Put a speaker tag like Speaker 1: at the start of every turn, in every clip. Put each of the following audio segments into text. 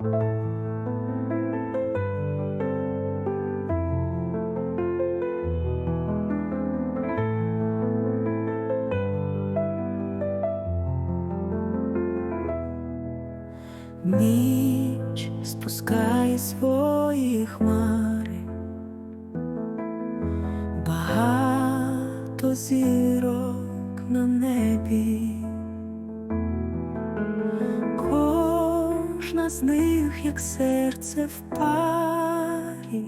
Speaker 1: Ніч спускає свої хмари, багато зірок на небі, кожна з них, як серце в парі,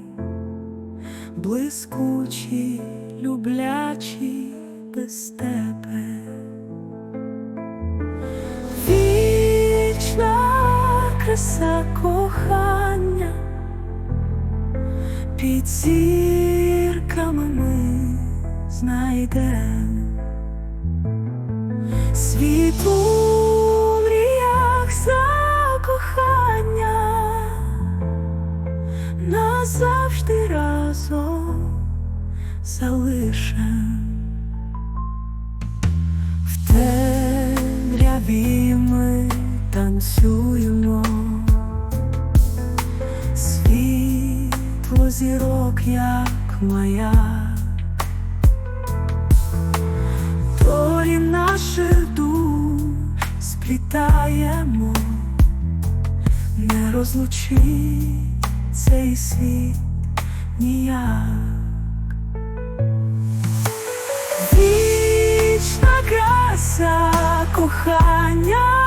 Speaker 1: блискучі, люблячі без тебе. Вічна краса кохання, під зірками ми знайдем світ залишем. В темряві ми танцюємо, світло зірок, як маяк, долі наших душ сплітаємо, не розлучить цей світ ніяк. Кохання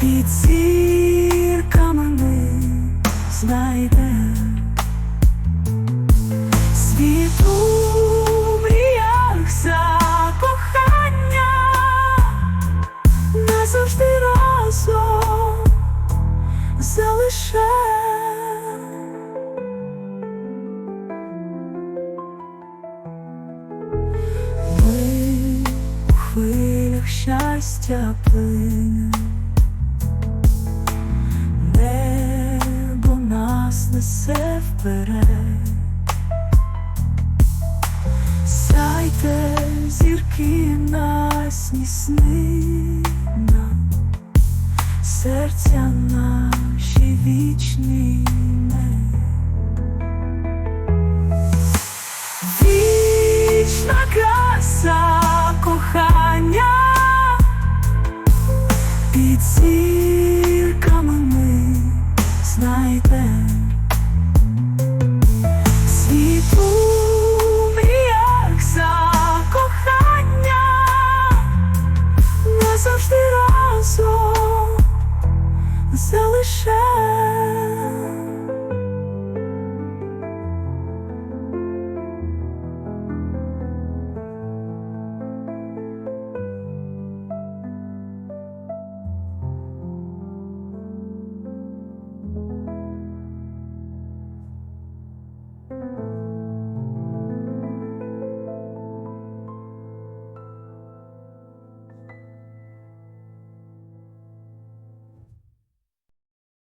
Speaker 1: під зірками ми знайдем світ у мріях закохання назавжди разом залишем. Щастя плинем, небо нас несе вперед, сяйте зірки насні сни серця наші вічні